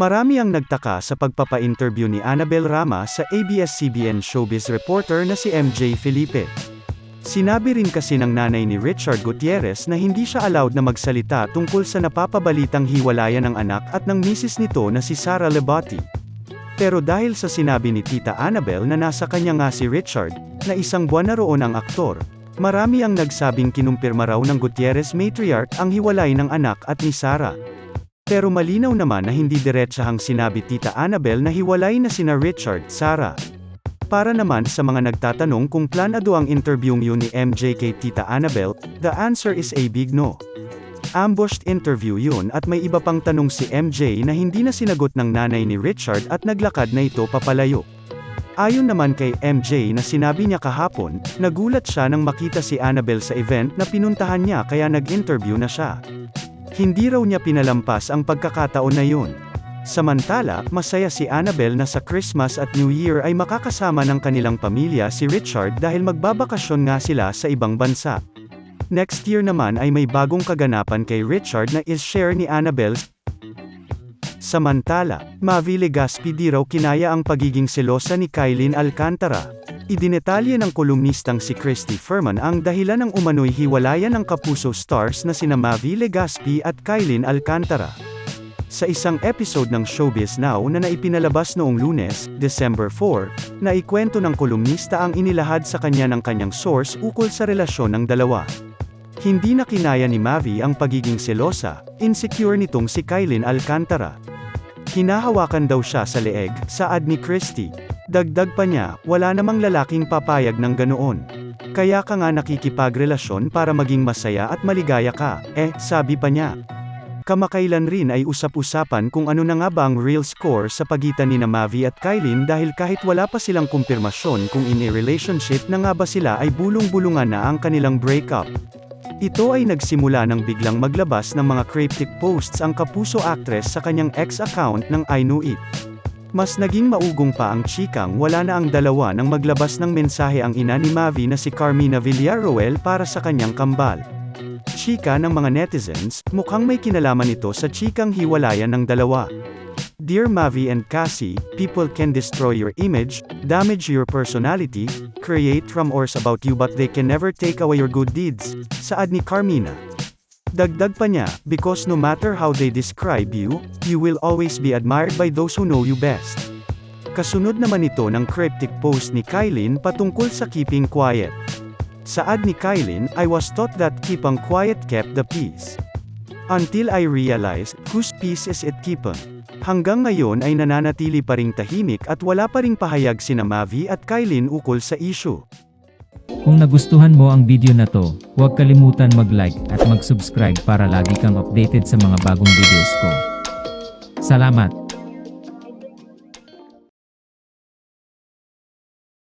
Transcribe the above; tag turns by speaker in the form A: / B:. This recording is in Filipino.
A: Marami ang nagtaka sa pagpapa-interview ni Annabel Rama sa ABS-CBN showbiz reporter na si MJ Felipe. Sinabi rin kasi ng nanay ni Richard Gutierrez na hindi siya allowed na magsalita tungkol sa napapabalitang hiwalayan ng anak at ng misis nito na si Sara Lebati. Pero dahil sa sinabi ni Tita Annabel na nasa kanya nga si Richard, na isang buwan na roon ang aktor, marami ang nagsabing kinumpirma raw ng Gutierrez matriarch ang hiwalay ng anak at ni Sara. Pero malinaw naman na hindi diretsahang sinabi Tita Annabel na hiwalay na sina Richard, Sara. Para naman sa mga nagtatanong kung planado ang interview yun ni MJ kay Tita Annabel, the answer is a big no. Ambushed interview yun at may iba pang tanong si MJ na hindi na sinagot ng nanay ni Richard at naglakad na ito papalayo. Ayon naman kay MJ na sinabi niya kahapon, nagulat siya nang makita si Annabel sa event na pinuntahan niya kaya nag-interview na siya. Hindi raw niya pinalampas ang pagkakataon na yun. Samantala, masaya si Annabel na sa Christmas at New Year ay makakasama ng kanilang pamilya si Richard dahil magbabakasyon nga sila sa ibang bansa. Next year naman ay may bagong kaganapan kay Richard na is-share ni Annabel. Samantala, Mavi Legaspi di raw kinaya ang pagiging selosa ni Kylin Alcantara. Idinetalye ng kolumnistang si Christy Furman ang dahilan ng umano'y hiwalayan ng kapuso stars na sina Mavi Legaspi at Kylin Alcantara. Sa isang episode ng Showbiz Now na naipinalabas noong lunes, December 4, na ikwento ng kolumnista ang inilahad sa kanya ng kanyang source ukol sa relasyon ng dalawa. Hindi na kinaya ni Mavi ang pagiging selosa, insecure nitong si Kylin Alcantara. Hinahawakan daw siya sa leeg, saad ni Christy. Dagdag pa niya, wala namang lalaking papayag ng ganoon. Kaya ka nga nakikipagrelasyon para maging masaya at maligaya ka, eh, sabi pa niya. Kamakailan rin ay usap-usapan kung ano na nga ba ang real score sa pagitan ni na Mavi at Kylin dahil kahit wala pa silang kumpirmasyon kung in a relationship na nga ba sila ay bulong-bulungan na ang kanilang breakup. Ito ay nagsimula nang biglang maglabas ng mga cryptic posts ang kapuso actress sa kanyang ex-account ng I Know It. Mas naging maugong pa ang chikang wala na ang dalawa nang maglabas ng mensahe ang ina ni Mavi na si Carmina Villaruel para sa kanyang kambal. Chika ng mga netizens, mukhang may kinalaman ito sa chikang hiwalayan ng dalawa. Dear Mavi and Cassie, people can destroy your image, damage your personality, create rumors about you but they can never take away your good deeds, saad ni Carmina. Dagdag pa niya, because no matter how they describe you, you will always be admired by those who know you best. Kasunod naman ito ng cryptic post ni Kylin patungkol sa keeping quiet. Saad ni Kylin, I was taught that keeping quiet kept the peace. Until I realized, whose peace is it keeping? Hanggang ngayon ay nananatili pa ring tahimik at wala pa ring pahayag sina Mavi at Kylin ukol sa issue.
B: Kung nagustuhan mo ang video na to, huwag kalimutan mag-like at mag-subscribe para lagi kang updated sa mga bagong videos ko. Salamat!